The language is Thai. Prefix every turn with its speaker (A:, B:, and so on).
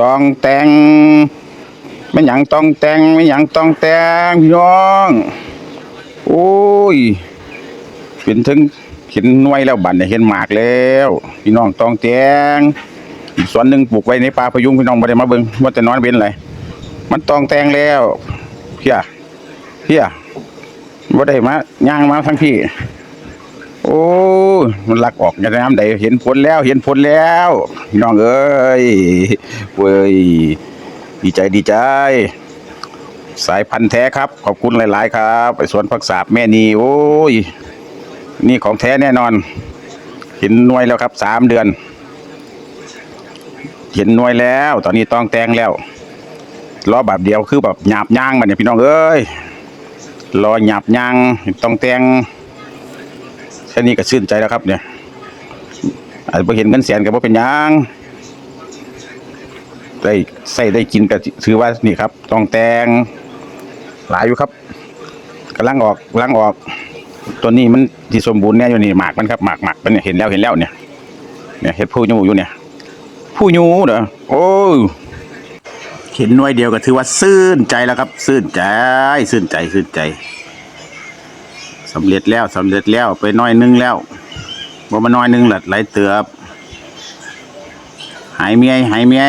A: ตองแตงไม่หยังตองแตงไม่หยังตองแตงพี่น้อง โอ้ยเป็นถึงเห็นหน่วยแล้วบัดเนี่ยเห็นหมากแล้ว พี่น้องตองแตงส่วนหนึ่งปลูกไว้ในป่าพยุงพี่น้องบ่ได้มาเบิ่งว่าแต่นอนเป็นไรมันตองแตงแล้วเพี้ยเพี้ยบ่ได้มาย่างมาทั้งพี่ โอ้มันลักออกจากน้ำใดเห็นผลแล้วเห็นผลแล้วพี่น้องเอ้ยเว้ยดีใจดีใจ สายพันธุ์แท้ครับ ขอบคุณหลาย ๆ ครับไปสวนผักสาบแม่นีโอ้ย นี่ของแท้แน่นอน เห็นหน่วยแล้วครับสามเดือน เห็นหน่วยแล้ว ตอนนี้ต้องแตงแล้วรอแบบเดียวคือแบบหยาบย่างมันเนี่ยพี่น้องเอ้ยรอหยาบย่างต้องแตง แค่นี้ก็ชื่นใจแล้วครับเนี่ยอาจจะบ่เห็นเงินแสนก็บ่เป็นยังได้ใส่ได้กินก็ถือว่านี่ครับต้องแตงหลายอยู่ครับกำลังออกกำลังออก ตัวนี้มันที่สมบูรณ์เนี่ยอยู่นี่หมากมันครับหมากหมากมันเนี่ยเห็นแล้วเห็นแล้วเนี่ย เนี่ยเห็ดผู้ยูอยู่เนี่ย ผู้ยูเด้อโอ้เห็นหน่วยเดียวก็ถือว่าซื่นใจแล้วครับ ซื่นใจ ซื่นใจ ซื่นใจ สำเร็จแล้วสำเร็จแล้วไปน้อยนึงแล้วบ่มาน้อยนึงหลัดไหลเตือบหายเมียหายเมีย